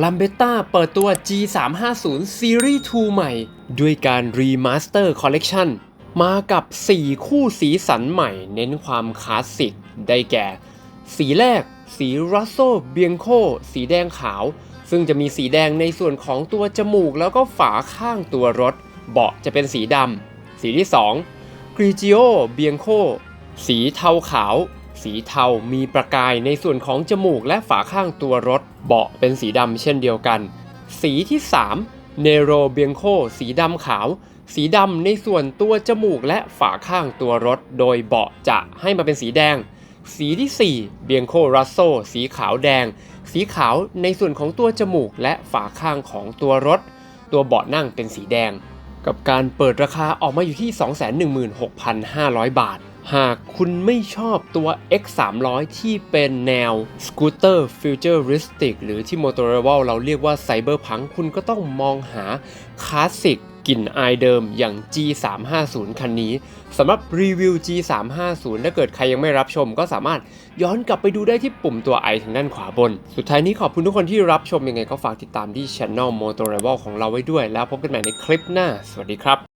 ลัมเบต้าเปิดตัว G350 Series 2 ใหม่ ด้วยการรีมาสเตอร์คอลเลกชันมากับ 4 คู่สีสันใหม่ เน้นความคลาสสิก ได้แก่ สีแรก สีรัสโซเบียงโคสีแดงขาว ซึ่งจะมีสีแดงในส่วนของตัวจมูก แล้วก็ฝาข้างตัวรถ เบาะจะเป็นสีดำ สีที่2 Grigio Bianco สีเทาขาว สีเทา มีประกายในส่วนของจมูกและฝาข้างตัวรถ เบาะเป็นสีดำเช่นเดียวกัน สีที่3 Nero Bianco สีดำขาว สีดำในส่วนตัวจมูกและฝาข้างตัวรถ โดยเบาะจะให้มาเป็นสีแดง สีที่4 Bianco Rosso สีขาวแดง สีขาวในส่วนของตัวจมูกและฝาข้างของตัวรถ ตัวเบาะนั่งเป็นสีแดง กับการเปิดราคาออกมาอยู่ที่ 216,500 บาท หากคุณไม่ชอบตัว X300 ที่เป็นแนวสกูตเตอร์ฟิวเจอริสติกหรือที่ Motorola เราเรียกว่าไซเบอร์พังคุณก็ต้องมองหาคลาสสิกกลิ่นอายเดิมอย่าง G350 คันนี้สำหรับรีวิว G350 ถ้าเกิดใครยังไม่รับชม ก็สามารถย้อนกลับไปดูได้ที่ปุ่มตัว i ทางด้านขวาบน สุดท้ายนี้ขอบคุณทุกคนที่รับชมยังไงก็ฝากติดตามที่ Channel Motorola ของเราไว้ด้วย แล้วพบกันใหม่ในคลิปหน้า สวัสดีครับ